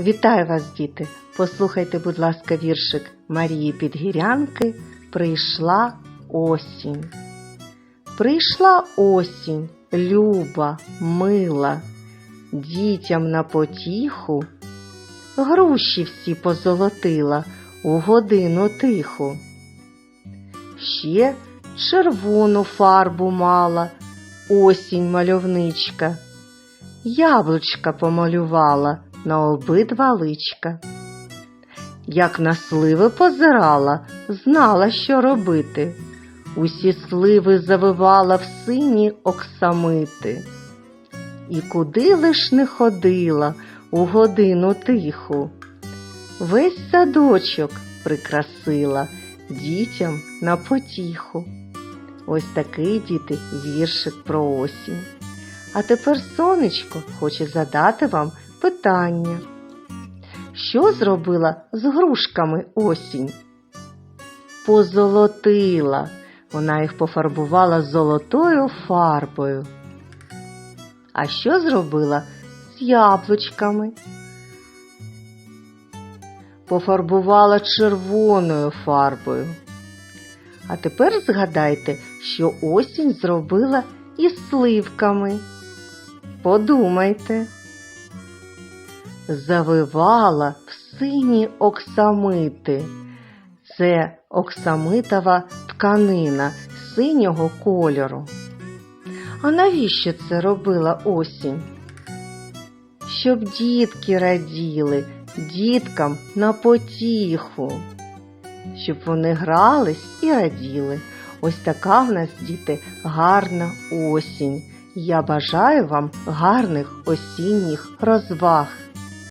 Вітаю вас, діти! Послухайте, будь ласка, віршик Марії Підгірянки Прийшла осінь. Прийшла осінь, люба, мила, дітям на потіху, груші всі позолотила у годину тиху. Ще червону фарбу мала осінь мальовничка, яблучка помалювала на обидва личка. Як на сливи позирала, знала, що робити. Усі сливи завивала в сині оксамити. І куди лиш не ходила у годину тиху. Весь садочок прикрасила дітям на потіху. Ось такий діти віршик про осінь. А тепер сонечко хоче задати вам питання. Що зробила з грушками осінь? Позолотила. Вона їх пофарбувала золотою фарбою. А що зробила з яблучками? Пофарбувала червоною фарбою. А тепер згадайте, що осінь зробила із сливками. Подумайте. Завивала в сині оксамити. Це оксамитова тканина синього кольору. А навіщо це робила осінь? Щоб дітки раділи, діткам на потіху, щоб вони грались і раділи. Ось така в нас, діти, гарна осінь. Я бажаю вам гарних осінніх розваг.